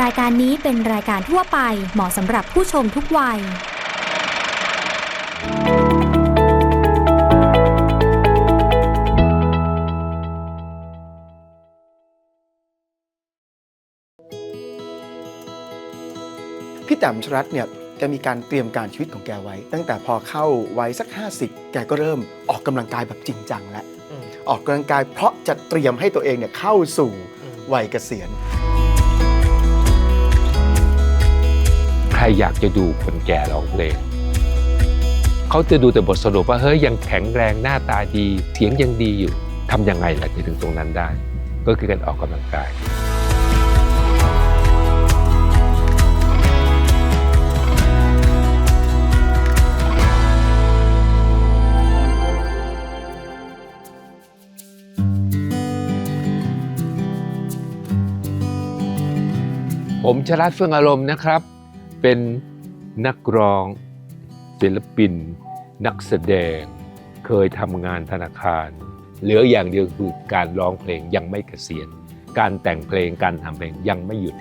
รายการนี้เป็นรายการทั่วไปเหมาะสำหรับผู้ชมทุกวัย พี่แต้มชรัตน์เนี่ยแกมีการเตรียมการชีวิตของแกไว้ ตั้งแต่พอเข้าวัยสัก 50 แกก็เริ่มออกกำลังกายแบบจริงจังแล้วอืมออกกำลังกายเพราะจะเตรียมให้ตัวเองเนี่ยเข้าสู่อืมวัยเกษียณ รอยากจะดูคนแก่ร้องเพลงเขาจะดูแต่บทสรุปว่าเฮ้ยยังแข็งแรงหน้าตาดีเสียงยังดีอยู่ทำยังไงล่ะจะถึงตรงนั้นได้ ก็คือการออกกำลังกายผมชลัดเฟื่องอารมณ์นะครับ เป็นนักร้อง ศิลปิน นักแสดง เคยทำงานธนาคาร เหลืออย่างเดียวคือการร้องเพลงยังไม่เกษียณ การแต่งเพลงการทำเพลงยังไม่หยุด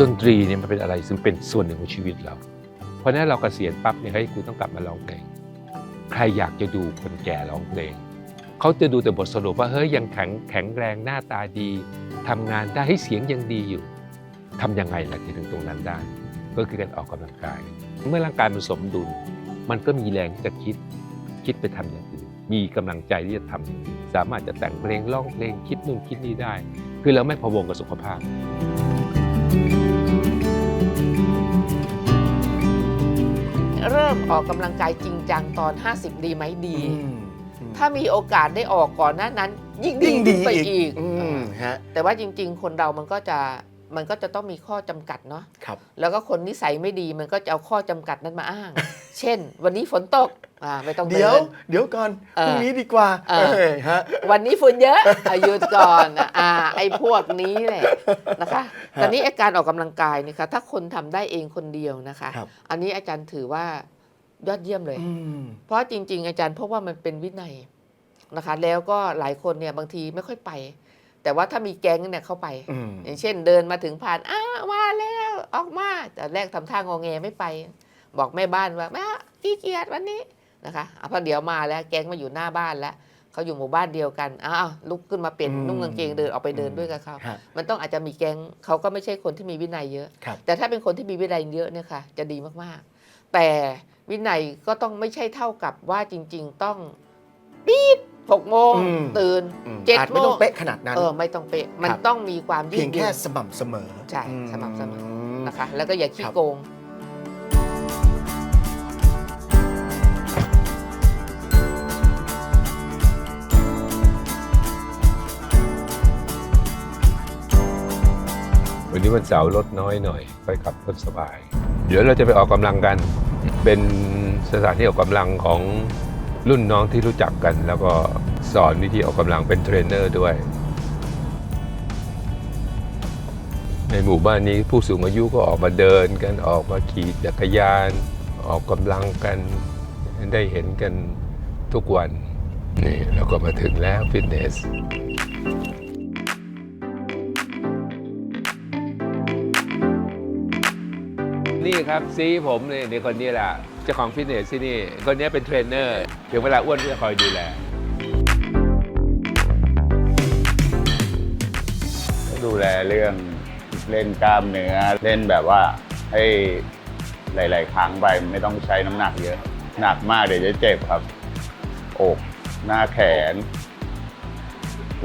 ดนตรีเนี่ยมันเป็นอะไรซึ่งเป็นส่วนหนึ่งของชีวิตเรา เพราะนั้นเราเกษียณปั๊บเนี่ยเฮ้ยกูต้องกลับมาร้องเพลง ใครอยากจะดูคนแก่ร้องเพลงเขาจะดูแต่บทสรุปว่าเฮ้ยยังแข็งแข็งแรงหน้าตาดีทำงานได้ให้เสียงยังดีอยู่ ทำยังไงล่ะจะถึงตรงนั้นได้ ก็คือการออกกำลังกาย เมื่อร่างกายมันสมดุล มันก็มีแรงที่จะคิดคิดไปทำอย่างอื่นมีกำลังใจที่จะทำอย่างอื่นสามารถจะแต่งเพลงร้องเพลงคิดนู่นคิดนี่ได้ คือเราไม่พะวงกับสุขภาพเริ่มออกกำลังกายจริงจังตอน 50 ดีไหมดีอืมถ้ามีโอกาสได้ออกก่อนหน้านั้น ยิ่งดียิ่งดีขึ้นไปอีกอีกอืมฮะแต่ว่าจริง ๆ คนเรามันก็จะ มันก็จะต้องมีข้อจำกัดเนาะครับ แล้วก็คนนิสัยไม่ดีมันก็จะเอาข้อจำกัดนั้นมาอ้าง เช่น วันนี้ฝนตกอ่าไม่ต้องเดี๋ยว เดินเดี๋ยวก่อนเออพรุ่งนี้ดีกว่าเออเออฮะวันนี้ฝุ่นเยอะอายุดก่อนอะอ่าไอ้พวกนี้แหละนะคะฮะตอนนี้อาการออกกำลังกายนะคะถ้าคนทำได้เองคนเดียวนะคะครับอันนี้อาจารย์ถือว่ายอดเยี่ยมเลยอืมเพราะจริง ๆ อาจารย์เพราะว่ามันเป็นวินัยนะคะ แล้วก็หลายคนเนี่ยบางทีไม่ค่อยไป แต่ว่าถ้ามีแก๊งเนี่ยเข้าไปอืมอย่างเช่นเดินมาถึงผ่านอ้ามาแล้วออกมาแต่แรกทำท่างอแงไม่ไป บอกแม่บ้านว่าแม่ขี้เกียจวันนี้นะคะอะพอเดี๋ยวมาแล้วแก๊งมาอยู่หน้าบ้านแล้วเขาอยู่หมู่บ้านเดียวกันอ้าวลุกขึ้นมาเปลี่ยนอืมนุ่งกางเกงเดินออกไปเดินด้วยกับเขาฮะมันต้องอาจจะมีแก๊งเขาก็ไม่ใช่คนที่มีวินัยเยอะครับแต่ถ้าเป็นคนที่มีวินัยเยอะเนี่ยค่ะจะดีมากๆ แต่วินัยก็ต้องไม่ใช่เท่ากับว่าจริง ๆ ต้องปี๊ด หกโมงอืม ตื่นอืมเจ็ดอาจโมไม่ต้องงเป๊ะขนาดนั้น เออไม่ต้องเป๊ะมันครับ ต้องมีความยืเพียดงหแค่ยุ่น สม่ำเสมอใช่สม่ำเสมอ ม นะคะ แล้วก็อย่าขี้ครับ โกง วันนี้วันเสาร์ลดน้อยหน่อย ค่อยขับรถสบาย เดี๋ยวเราจะไปออกกำลังกัน เป็นสถานที่ออกกำลังของ รุ่นน้องที่รู้จักกัน แล้วก็สอนวิธีออกกำลังเป็นเทรนเนอร์ด้วย ในหมู่บ้านนี้ผู้สูงอายุก็ออกมาเดินกันออกมาขี่จักรยาน ออกกำลังกันได้เห็นกันทุกวัน นี่เราก็มาถึงแล้วฟิตเนสนี่ครับซีผมเนี่ยในคนนี้แหละ เจ้าของฟิตเนสที่นี่ คนนี้เป็นเทรนเนอร์ถึงเวลาอ้วนก็จะคอยดูแล ดูแลเรื่องเล่นกล้ามเนื้อเล่นแบบว่าให้หลาย ๆ ครั้งไปไม่ต้องใช้น้ำหนักเยอะ หนักมากเดี๋ยวจะเจ็บครับ อกหน้าแขน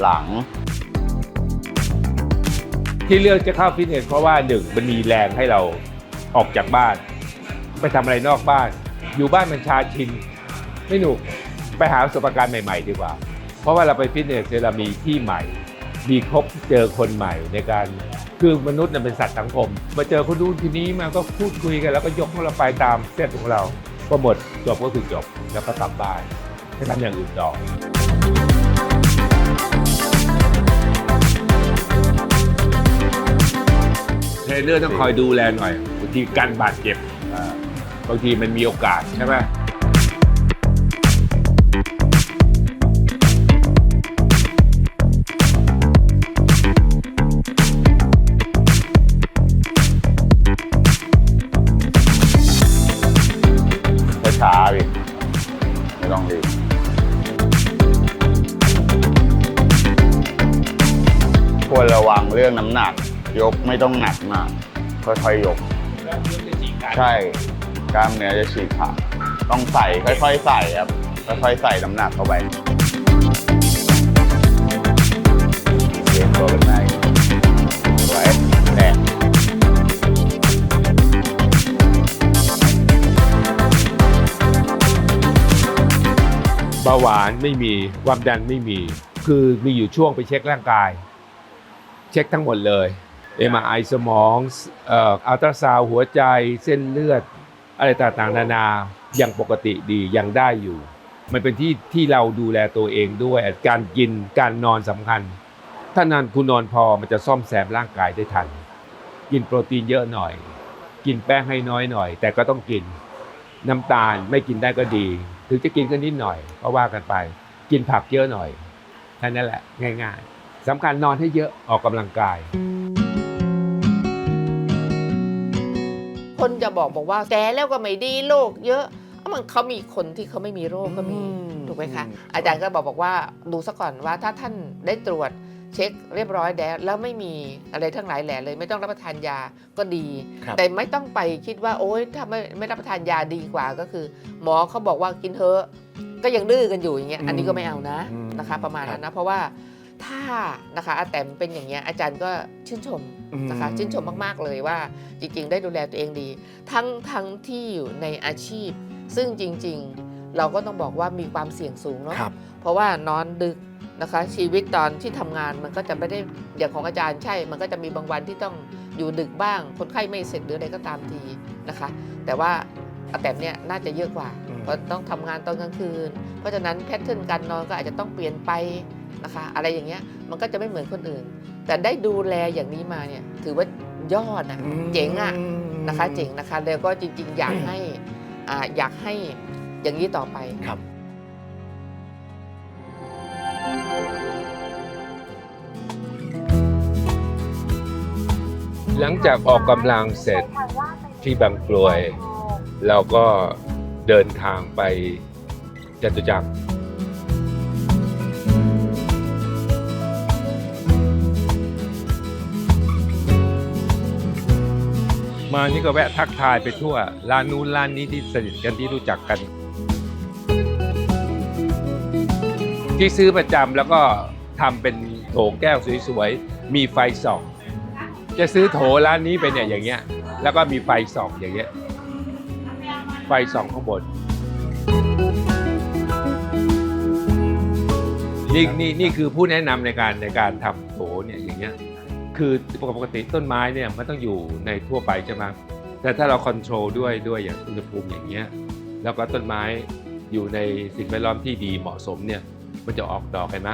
หลัง ที่เลือกจะเข้าฟิตเนสเพราะว่าหนึ่งมันมีแรงให้เราออกจากบ้าน ไปทำอะไรนอกบ้าน อยู่บ้านมันชาชิน ไม่หนุกไปหาประสบการณ์ใหม่ ๆ ดีกว่า เพราะว่าเราไปฟิตเนสเรามีที่ใหม่ มีครบเจอคนใหม่ในการคือมนุษย์น่ะเป็นสัตว์สังคม มาเจอคนนู้นทีนี้มาก็พูดคุยกันแล้วก็ยกของเราไปตามเส้นของเราพอหมดจบก็คือจบแล้วก็กลับบ้านไม่ทำอย่างอื่นต่อเทรนเนอร์ต้องคอยดูแลหน่อยบางทีการบาดเจ็บอ่า บางทีมันมีโอกาสใช่ไหมช้าๆพี่ไม่ต้องรีควรระวังเรื่องน้ำหนัก ยกไม่ต้องหนักมากค่อยๆยก ใช่ กล้ามเนื้อจะฉีกขาดต้องใส่ค่อยๆใส่ครับค่อยๆใส่น้ำหนักเข้าไปเรียงตัวเป็นไงไว้แน่เบาหวานไม่มีความดันไม่มี คือมีอยู่ช่วงไปเช็คร่างกาย เช็คทั้งหมดเลย MRI สมองเอ่ออัลตราซาวหัวใจเส้นเลือด อะไรต่างๆนานายังปกติดียังได้อยู่ มันเป็นที่ที่เราดูแลตัวเองด้วย การกินการนอนสำคัญ ถ้านานคุณนอนพอมันจะซ่อมแซมร่างกายได้ทัน กินโปรตีนเยอะหน่อย กินแป้งให้น้อยหน่อย แต่ก็ต้องกิน น้ำตาลไม่กินได้ก็ดี ถึงจะกินก็นิดหน่อยก็ว่ากันไป กินผักเยอะหน่อยแค่นั้นแหละง่าย ๆสำคัญนอนให้เยอะออกกำลังกาย คนจะบอกบอกว่าแก่แล้วก็ไม่ดีโรคเยอะเอ้ามันเขามีคนที่เขาไม่มีโรคก็มีอืมถูกไหมคะอืมอาจารย์ก็บอกบอกว่าดูซะก่อนว่าถ้าท่านได้ตรวจเช็คเรียบร้อยแล้วแล้วไม่มีอะไรทั้งหลายแหล่เลย ไม่ต้องรับประทานยาก็ดีครับแต่ไม่ต้องไปคิดว่าโอ๊ยถ้าไม่ไม่รับประทานยาดีกว่าก็คือ หมอเขาบอกว่ากินเถอะก็ยังดื้อกันอยู่อย่างเงี้ยอันนี้ก็ไม่เอานะอืมนะคะ ประมาณนั้นนะเพราะว่าถ้านะคะอาแตมเป็นอย่างเงี้ยอาจารย์ก็ชื่นชม นะคะอืมชื่นชมมากๆเลยว่าจริงๆ ได้ดูแลตัวเองดี ทั้งทั้งที่อยู่ในอาชีพ ซึ่งจริงๆ เราก็ต้องบอกว่ามีความเสี่ยงสูงเนาะครับเพราะว่านอนดึกนะคะชีวิตตอนที่ทำงานมันก็จะไม่ได้อย่างของอาจารย์ใช่ มันก็จะมีบางวันที่ต้องอยู่ดึกบ้าง คนไข้ไม่เสร็จหรืออะไรก็ตามทีนะคะ แต่ว่าอาแตมเนี่ยน่าจะเยอะกว่าอืมเพราะต้องทำงานตอนกลางคืน เพราะฉะนั้นแพทเทิร์นการนอนก็อาจจะต้องเปลี่ยนไปนะคะ อะไรอย่างเงี้ยมันก็จะไม่เหมือนคนอื่น แต่ได้ดูแลอย่างนี้มาเนี่ยถือว่ายอดนะอืมเจ๋งอะนะคะเจ๋งนะคะ แล้วก็จริง ๆ อยากให้อ่าอยากให้อย่างนี้ต่อไปครับหลังจากออกกำลังเสร็จที่บางกลวย เราก็เดินทางไปจตุจักร มานี่ก็แวะทักทายไปทั่ว ร้านนู้นร้านนี้ที่สนิทกันที่รู้จักกัน ที่ซื้อประจำแล้วก็ทำเป็นโถแก้วสวยๆ มีไฟส่อง จะซื้อโถร้านนี้ไปเนี่ยอย่างเงี้ย แล้วก็มีไฟส่องอย่างเงี้ย ไฟส่องข้างบน นี่นี่นี่คือผู้แนะนำในการในการทำโถเนี่ยอย่างเงี้ย คือปกติต้นไม้เนี่ยมันต้องอยู่ในทั่วไปใช่ไหมแต่ถ้าเราคอนโทรลด้วยด้วยอย่างอุณหภูมิอย่างเงี้ยแล้วก็ต้นไม้อยู่ในสิ่งแวดล้อมที่ดีเหมาะสมเนี่ยมันจะออกดอกเห็นไหม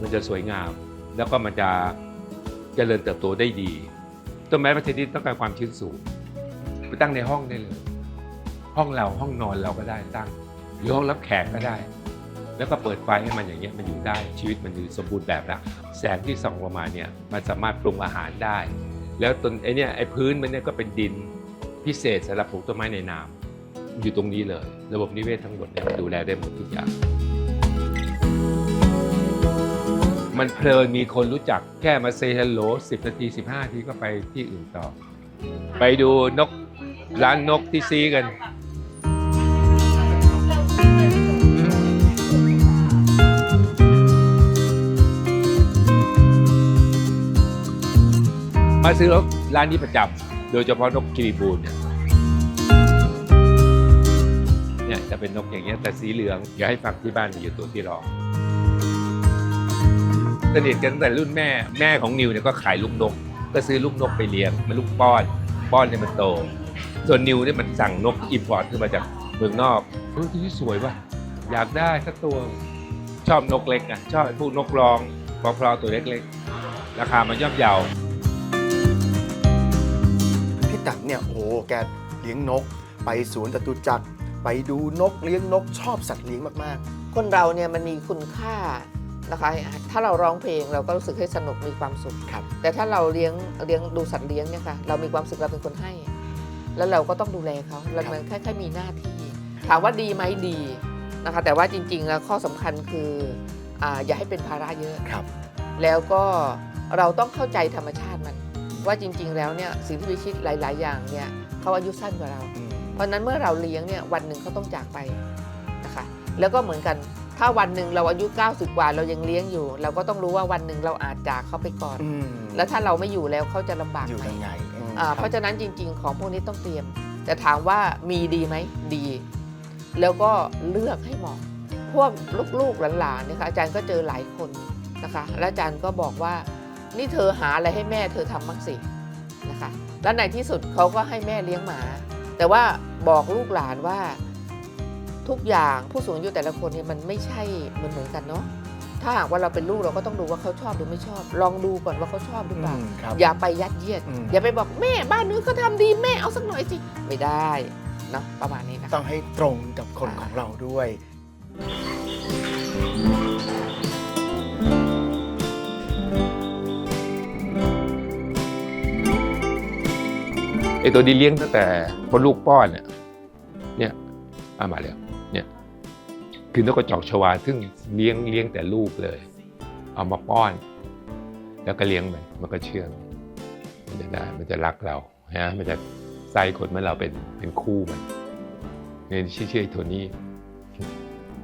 มันจะสวยงาม แล้วก็มันจะเจริญเติบโตได้ดี ต้นไม้ประเภทนี้ต้องการความชื้นสูงไปตั้งในห้องได้เลย ห้องเราห้องนอนเราก็ได้ตั้งหรือห้องรับแขกก็ได้ แล้วก็เปิดไฟให้มันอย่างเงี้ยมันอยู่ได้ชีวิตมันอยู่สมบูรณ์แบบแล้วแสงที่ส่องลงมาเนี่ยมันสามารถปรุงอาหารได้ แล้วต้นไอเนี่ยไอพื้นมันเนี่ยก็เป็นดินพิเศษสำหรับปลูกต้นไม้ในน้ำอยู่ตรงนี้เลย ระบบนิเวศทั้งหมดเนี่ยดูแลได้หมดทุกอย่างมันเพลินมีคนรู้จักแค่มาเซฮัลโหล10นาที15นาทีก็ไปที่อื่นต่อ ไปดูนกร้านนกที่ซีกัน มาซื้อรถร้านนี้ประจำโดยเฉพาะนกกิริบูนเนี่ยเนี่ยจะเป็นนกอย่างเงี้ยแต่สีเหลืองอย่าให้ฟังที่บ้านมีอยู่ตัวที่รองสนิทกันตั้งแต่รุ่นแม่แม่ของนิวเนี่ยก็ขายลูกนก ก็ซื้อลูกนกไปเลี้ยงมันลูกป้อน ป้อนให้มันโต ส่วนนิวเนี่ยมันสั่งนกอิมพอร์ตขึ้นมาจากเมืองนอกเฮ้ยที่สวยว่ะอยากได้สักตัวชอบนกเล็กอะชอบพวกนกรองพลอๆตัวเล็กๆ ราคามันย่อมเยาพี่ แต๋มเนี่ยโอ้โหแกเลี้ยงนก ไปสวนจตุจักรไปดูนกเลี้ยงนกชอบสัตว์เลี้ยงมากคนเราเนี่ยมันมีคุณค่านะคะ ถ้าเราร้องเพลงเราก็รู้สึกให้สนุกมีความสุขครับ แต่ถ้าเราเลี้ยงเลี้ยงดูสัตว์เลี้ยงเนี่ยค่ะเรามีความสุขเราเป็นคนให้ แล้วเราก็ต้องดูแลเขาเราครับมันแค่แค่มีหน้าที่ ถามว่าดีไหมดีนะคะ แต่ว่าจริงๆแล้วข้อสำคัญคืออ่าอย่าให้เป็นภาระเยอะๆครับ แล้วก็เราต้องเข้าใจธรรมชาติมัน ว่าจริงๆแล้วเนี่ยสิ่งที่พิชิตหลาย ๆ อย่างเนี่ยเขาอายุสั้นกว่าเราอืมเพราะฉะนั้นเมื่อเราเลี้ยงเนี่ยวันหนึ่งเขาต้องจากไปนะคะแล้วก็เหมือนกันถ้าวันหนึ่งเราอายุ 90 กว่าเรายังเลี้ยงอยู่ เราก็ต้องรู้ว่าวันหนึ่งเราอาจจากเขาไปก่อนอืมแล้วถ้าเราไม่อยู่แล้วเขาจะลำบากอยู่ไหมยังไงอืมอ่าคบเพราะฉะนั้นจริง ๆ ของพวกนี้ต้องเตรียม แต่ถามว่ามีดีไหมดี แล้วก็เลือกให้เหมาะพวกลูกๆหลานๆเนี่ยค่ะอาจารย์ก็เจอหลายคนนะคะแล้วอาจารย์ก็บอกว่า นี่เธอหาอะไรให้แม่เธอทำบ้างสินะคะแล้วในที่สุดเขาก็ให้แม่เลี้ยงหมา แต่ว่าบอกลูกหลานว่าทุกอย่างผู้สูงอายุแต่ละคนเนี่ยมันไม่ใช่เหมือนเหมือนกันเนาะถ้าหากว่าเราเป็นลูกเราก็ต้องดูว่าเขาชอบหรือไม่ชอบ ลองดูก่อนว่าเขาชอบหรือเปล่าอืมครับ อย่าไปยัดเยียด อืม อย่าไปบอกแม่บ้านนู้นเขาทำดีแม่เอาสักหน่อยสิ ไม่ได้เนาะประมาณนี้นะคะ ต้องให้ตรงกับคนของเราด้วย อ้ตัวนี้เลี้ยงตั้งแต่บนลูกป้อนเนี่ยเนี่ยเอามาแล้วเนี่ยคือนกกระจอกชวาซึ่งเลี้ยงเลี้ยงแต่ลูกเลย เอามาป้อน แล้วก็เลี้ยงมันมันก็เชื่องมันจะได้มันจะรักเราฮะมันจะใส่ขนมันเราเป็นเป็นคู่มันเนี่ยชื่อชื่อไอ้ตัวนี้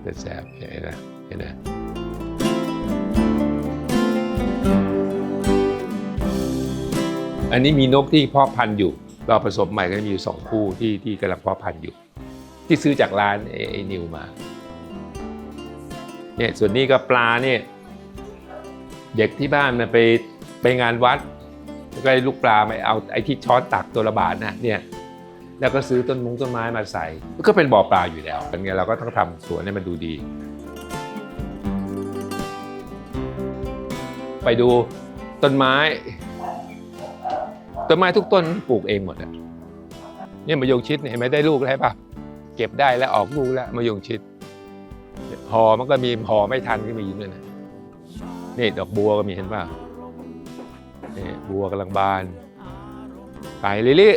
แต่แสบเห็นไหมเห็นไหมอันนี้มีนกที่เพาะพันธุ์อยู่ เราผสมใหม่ก็มีอยู่สองคู่ที่ที่กำลังเพาะพันธุ์อยู่ ที่ซื้อจากร้านไอ้นิวมาเนี่ยส่วนนี้ก็ปลาเนี่ยเด็กที่บ้านมันไปไปงานวัดก็ได้ลูกปลามาเอาไอ้ที่ช้อนตักตัวละบาทนะเนี่ยแล้วก็ซื้อต้นมงต้นไม้มาใส่ ก็เป็นบ่อปลาอยู่แล้วเป็นไงเราก็ต้องทำสวนให้มันดูดี ไปดูต้นไม้ ต้นไม้ทุกต้นปลูกเองหมดอะเนี่ยมะยงชิดเห็นไหมได้ลูกแล้วใช่ะเก็บได้แล้วออกลูกแล้วมะยงชิดห่อมันก็มีห่อไม่ทันก็มีด้วยนะนี่ดอกบัวก็มีเห็นป่ะนี่บัวกำลังบานไก่ลิลี่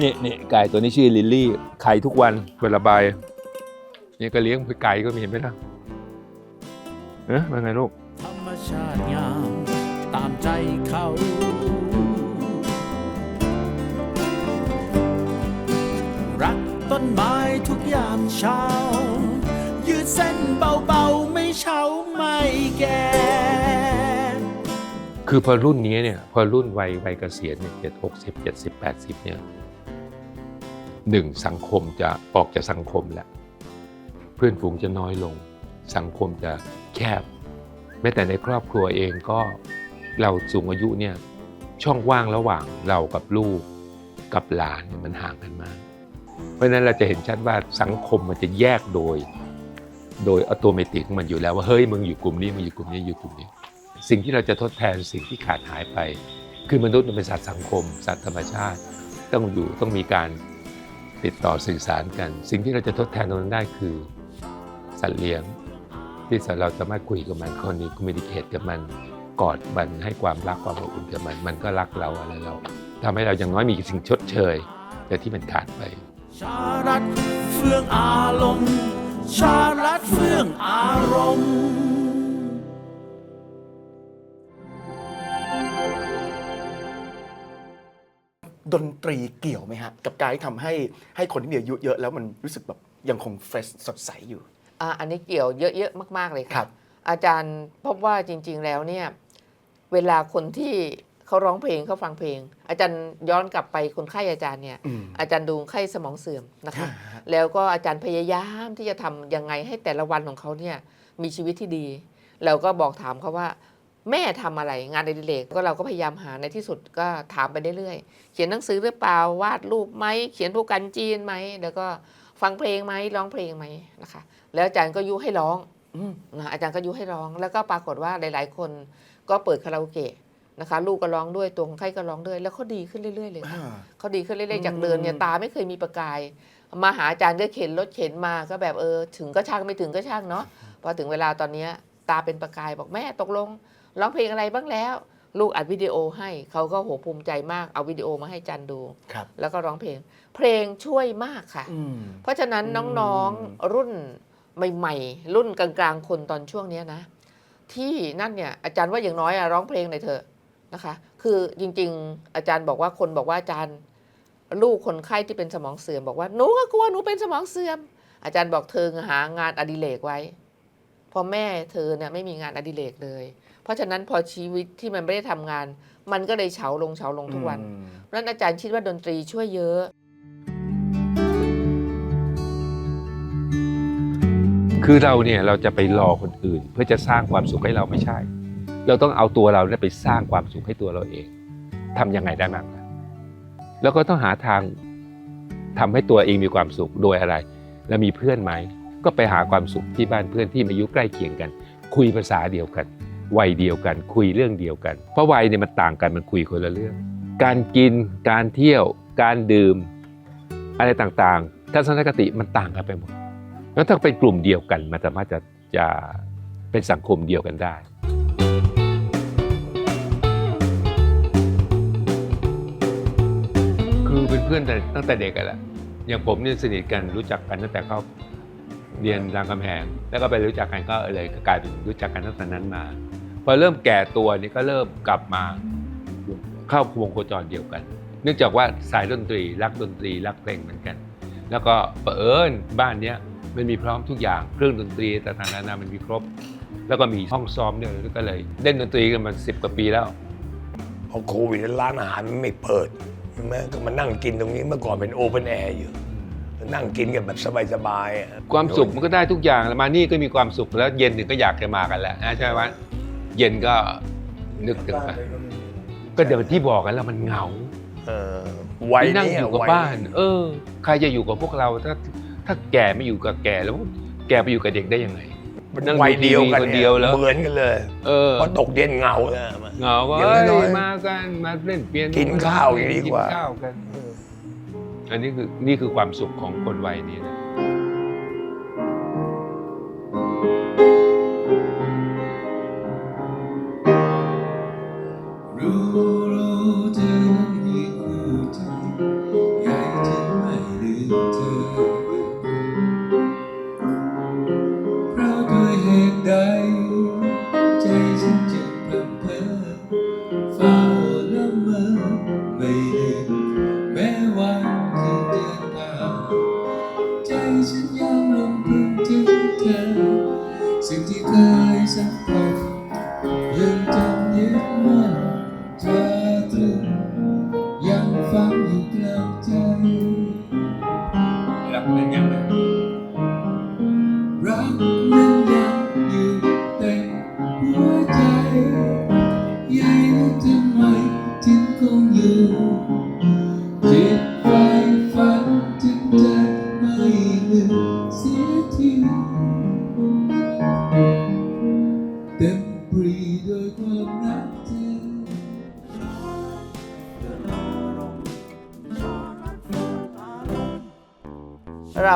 นี่นี่ไก่ตัวนี้ชื่อลิลี่ไข่ทุกวันเวลาบายนี่ก็เลี้ยงไก่ก็มีเห็นไหมล่ะเอ๊ะว่าไงลูกธรรมชาติงามตามใจเขาามเช้า ยืดเส้นเบาๆ ไม่เช้าไม่แก่คือพอรุ่นนี้เนี่ยพอรุ่นวัยวัยเกษียณเนี่ยเจ็ดหกสิบเจ็ดสิบแปดสิบเนี่ยหนึ่งสังคมจะออกจากสังคมแล้วเพื่อนฝูงจะน้อยลง สังคมจะแคบ แม้แต่ในครอบครัวเองก็เราสูงอายุเนี่ยช่องว่างระหว่างเรากับลูกกับหลานเนี่ยมันห่างกันมาก เพราะฉะนั้นเราจะเห็นชัดว่าสังคมมันจะแยกโดย โดยอัตโนมัติของมันอยู่แล้วว่าเฮ้ยมึงอยู่กลุ่มนี้มึงอยู่กลุ่มนี้อยู่กลุ่มนี้ สิ่งที่เราจะทดแทนสิ่งที่ขาดหายไป คือมนุษย์เป็นสัตว์สังคม สัตว์ธรรมชาติ ต้องอยู่ต้องมีการติดต่อสื่อสารกัน สิ่งที่เราจะทดแทนตรงนั้นได้คือ สัตว์เลี้ยง ที่เราสามารถคุยกับมันคอนนี้คอมมิวนิเคตกับมันกอดมันให้ความรักความอบอุ่นกับมัน มันก็รักเราอะไรเราทำให้เราอย่างน้อยมีสิ่งชดเชยแต่ที่มันขาดไป ชารัดเฟื่องอารมณ์ชารัดเฟื่องอารมณ์ ดนตรีเกี่ยวไหมฮะ กับการที่ทำให้ให้คนที่มีอายุเยอะแล้วมันรู้สึกแบบยังคงเฟรชสดใสอยู่ อ่าอันนี้เกี่ยวเยอะๆมาก ๆ เลยครัค่ะบ อาจารย์พบว่าจริง ๆ แล้วเนี่ย เวลาคนที่ เขาร้องเพลงเขาฟังเพลง อาจารย์ย้อนกลับไปคนไข้อาจารย์เนี่ยอืมอาจารย์ดูไข้สมองเสื่อมนะคะอ่าฮะแล้วก็อาจารย์พยายามที่จะทำยังไงให้แต่ละวันของเขาเนี่ยมีชีวิตที่ดี เราก็บอกถามเขาว่า แม่ทำอะไรงานอดิเรกก็เราก็พยายามหาในที่สุดก็ถามไปเรื่อยๆเขียนหนังสือหรือเปล่าวาดรูปไหมเขียนพวกกันจีนไหมแล้วก็ฟังเพลงไหมร้องเพลงไหมนะคะ แล้วอาจารย์ก็ยุให้ร้องอืมนะอาจารย์ก็ยุให้ร้อง แล้วก็ปรากฏว่าหลาย ๆ คนก็เปิดคาราโอเกะ นะคะ ลูกก็ร้องด้วยตัวคนไข้ก็ร้องด้วย แล้วเขาดีขึ้นเรื่อย ๆ เลยค่ะอ่าเขาดีขึ้นเรื่อยๆจากอืมเดินเนี่ยตาไม่เคยมีประกาย มาหาอาจารย์ก็เข็นรถเข็นมาก็แบบเออถึงก็ช่างไม่ถึงก็ช่างเนาะพอถึงเวลาตอนเนี้ยตาเป็นประกายบอกแม่ตกลงร้องเพลงอะไรบ้างแล้ว ลูกอัดวิดีโอให้เขาก็โหภูมิใจมากเอาวิดีโอมาให้อาจันดู ครับแล้วก็ร้องเพลง เพลงช่วยมากค่ะ อืม เพราะฉะนั้นอืม น้องๆรุ่นใหม่ๆ รุ่นกลางๆ คนตอนช่วงเนี้ยนะ ที่นั่นเนี่ยอาจารย์ว่าอย่างน้อยอะร้องเพลงหน่อยเถอะ นะคะ คือจริง ๆ อาจารย์บอกว่าคนบอกว่าอาจารย์ลูกคนไข้ที่เป็นสมองเสื่อมบอกว่าหนูก็กลัวหนูเป็นสมองเสื่อม อาจารย์บอกเธอหางานอดิเรกไว้เพราะแม่เธอเนี่ยไม่มีงานอดิเรกเลย เพราะฉะนั้นพอชีวิตที่มันไม่ได้ทำงาน มันก็เลยเฉาลงเฉาลงทุกวันอืมเพราะฉะนั้นอาจารย์คิดว่าดนตรีช่วยเยอะคือเราเนี่ยเราจะไปรอคนอื่น เพื่อจะสร้างความสุขให้เราไม่ใช่ เราต้องเอาตัวเราเนี่ยไปสร้างความสุขให้ตัวเราเองทำยังไงได้บ้างแล้วก็ต้องหาทางทำให้ตัวเองมีความสุขโดยอะไร แล้วมีเพื่อนไหม ก็ไปหาความสุขที่บ้านเพื่อนที่อายุใกล้เคียงกัน คุยภาษาเดียวกันวัยเดียวกัน คุยเรื่องเดียวกัน เพราะวัยเนี่ยมันต่างกันมันคุยคนละเรื่อง การกินการเที่ยว การดื่ม อะไรต่างๆทัศนคติมันต่างกันไปหมดแล้วถ้าเป็นกลุ่มเดียวกันมันสามารถจะจะเป็นสังคมเดียวกันได้ คือเป็นเพื่อนแต่ตั้งแต่เด็กกันแหละอย่างผมเนี่ยสนิทกันรู้จักกันตั้งแต่เขาเรียนรามคำแหงแล้วก็ไปรู้จักกันก็เลยกลายเป็นรู้จักกันตั้งแต่นั้นมา พอเริ่มแก่ตัวนี่ก็เริ่มกลับมาเข้าวงโคจรเดียวกัน เนื่องจากว่าสายดนตรีรักดนตรีรักเพลงเหมือนกัน แล้วก็เผอิญบ้านเนี้ยมันมีพร้อมทุกอย่างเครื่องดนตรีต่างๆนานามันมีครบ แล้วก็มีห้องซ้อมด้วยก็เลยเล่นดนตรีกันมาสิบกว่าปีแล้วพอโควิดร้านอาหารมันไม่เปิด ช่ไหมก็มานั่งกินตรงนี้เมื่อก่อนเป็นโอเ n นแอร์อยู่นั่งกินกันแบบสบายๆอะความสุขมันก็ได้ทุกอย่างแล้วมานี่ก็มีความสุขแล้วเย็นถึงก็อยากจะมากันแหละนะใช่ไหมเย็นก็นึกถึงกันก็เดี๋ยวที่บอกกันแล้วมันเหงาเออวัยนั่งนี้อยู่กับวับ้าน เออ ใครจะอยู่กับพวกเราถ้าถ้าแก่ไม่อยู่กับแก่แล้ว แกไปอยู่กับเด็กได้ยังไง นั่งดูวัยเดียวกันทีวีคนเดียวแล้วเหมือนกันเลยเออพอตกเย็นเหงาเลยมาเหงาก็อย่างเอ้ยน้อยๆมากันมาเล่นเปียโนกินข้าวอย่างนี้ดีกว่านข้าวกันอันนี้คือนี่คือความสุขของคนวัยนี้นะ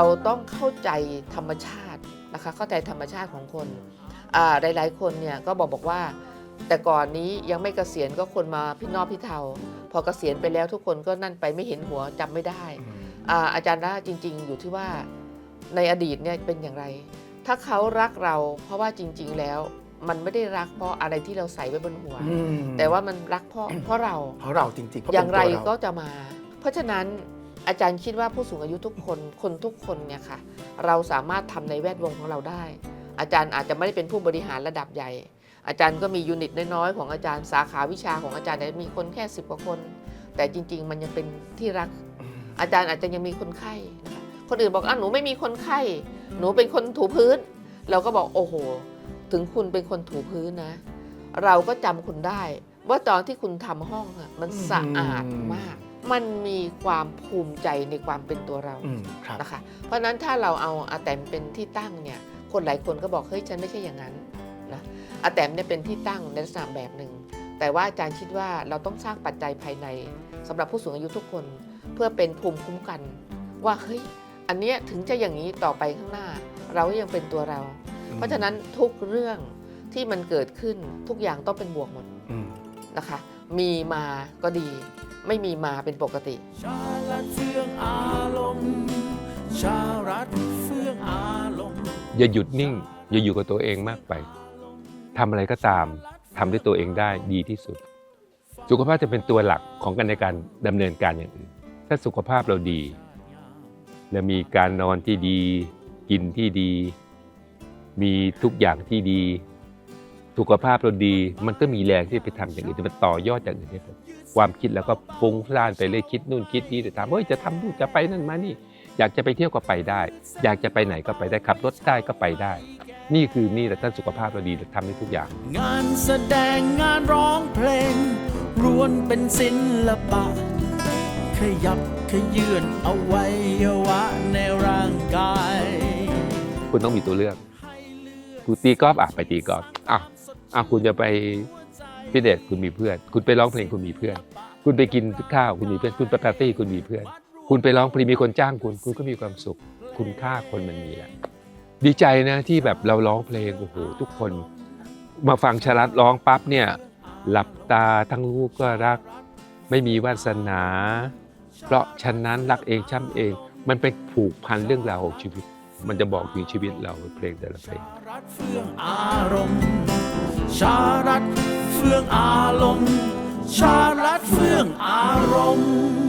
เราต้องเข้าใจธรรมชาตินะคะเข้าใจธรรมชาติของคนอ่าหลายๆ คนเนี่ยก็บอกบอกว่า แต่ก่อนนี้ยังไม่เกษียณก็คนมาพี่นอกพี่เทาพอเกษียณไปแล้วทุกคนก็นั่นไปไม่เห็นหัวจำไม่ได้อ่าอาจารย์นะจริง ๆ อยู่ที่ว่าในอดีตเนี่ยเป็นอย่างไร ถ้าเขารักเรา เพราะว่าจริง ๆ แล้วมันไม่ได้รักเพราะอะไรที่เราใส่ไว้บนหัวอืมแต่ว่ามันรักเพราะเพราะเราเพราะเราจริงๆเพราะอเป็นย่างไรตัวเก็จะมา เพราะฉะนั้น อาจารย์คิดว่าผู้สูงอายุทุกคนคนทุกคนเนี่ยค่ะเราสามารถทำในแวดวงของเราได้ อาจารย์อาจจะไม่ได้เป็นผู้บริหารระดับใหญ่ อาจารย์ก็มียูนิตน้อยๆของอาจารย์สาขาวิชาของอาจารย์เนี่ยมีคนแค่สิบกว่าคน แต่จริง ๆ มันยังเป็นที่รัก อาจารย์อาจจะยังมีคนไข้นะคะคนอื่นบอกอะหนูไม่มีคนไข้หนูเป็นคนถูพื้น เราก็บอกโอ้โห ถึงคุณเป็นคนถูพื้นนะ เราก็จำคุณได้ ว่าตอนที่คุณทำห้องอะมันสะอาดมาก มันมีความภูมิใจในความเป็นตัวเราอืมครับ นะคะ เพราะฉะนั้นถ้าเราเอาอาแตมเป็นที่ตั้งเนี่ยคนหลายคนก็บอกเฮ้ยฉันไม่ใช่อย่างนั้นนะอาแตมเนี่ยเป็นที่ตั้งในลักษณะแบบหนึ่งแต่ว่าอาจารย์คิดว่าเราต้องสร้างปัจจัยภายในสำหรับผู้สูงอายุทุกคน เพื่อเป็นภูมิคุ้มกัน ว่าเฮ้ยอันเนี้ยถึงจะอย่างนี้ต่อไปข้างหน้า เราก็ยังเป็นตัวเรา เพราะฉะนั้นทุกเรื่องที่มันเกิดขึ้นทุกอย่างต้องเป็นบวกหมด อืม นะคะ มีมาก็ดี ไม่มีมาเป็นปกติ ชาลัดเฟื่องอารมณ์ชารัดเฟื่องอารมณ์อย่าหยุดนิ่ง อย่าอยู่กับตัวเองมากไปทำอะไรก็ตามทำด้วยตัวเองได้ดีที่สุด สุขภาพจะเป็นตัวหลักของกันในการดำเนินการอย่างอื่น ถ้าสุขภาพเราดี และมีการนอนที่ดี กินที่ดี มีทุกอย่างที่ดี สุขภาพเราดี มันก็มีแรงที่จะไปทำอย่างอื่นจะไปต่อยอดอย่างอื่นได้หมดความคิดแล้วก็ฟุ้งซ่านไปเลยคิดนู่นคิดนี่แต่ถามเฮ้ยจะทำนู่นจะไปนั่นมานี่ อยากจะไปเที่ยวก็ไปได้ อยากจะไปไหนก็ไปได้ขับรถได้ก็ไปได้ นี่คือนี่แหละท่านสุขภาพเราดีเราทำได้ทุกอย่าง งานแสดงงานร้องเพลงล้วนเป็นศิลปะ ขยับขยื่นอวัยวะในร่างกาย คุณต้องมีตัวเลือกคุณตีกอล์ฟอะไปตีกอล์ฟอะ อะคุณจะไปฟิตเนสคุณมีเพื่อน คุณไปร้องเพลงคุณมีเพื่อน คุณไปกินข้าวคุณมีเพื่อน คุณไปปาร์ตี้คุณมีเพื่อน คุณไปร้องเพลงมีคนจ้างคุณ คุณก็มีความสุข คุณค่าคนมันมีแหละดีใจนะที่แบบเราร้องเพลงโอ้โหทุกคน มาฟังชลัดร้องปั๊บเนี่ยหลับตาทั้งลูกก็รัก ไม่มีวาสนา เพราะฉะนั้นรักเองช้ำเอง มันเป็นผูกพันเรื่องราวของชีวิต มันจะบอกถึงชีวิตเราเพลงแต่ละเพลงรัฐเฟื่องอารมณ์ชารัฐเฟื่องอารมณ์ชารัฐเฟื่องอารมณ์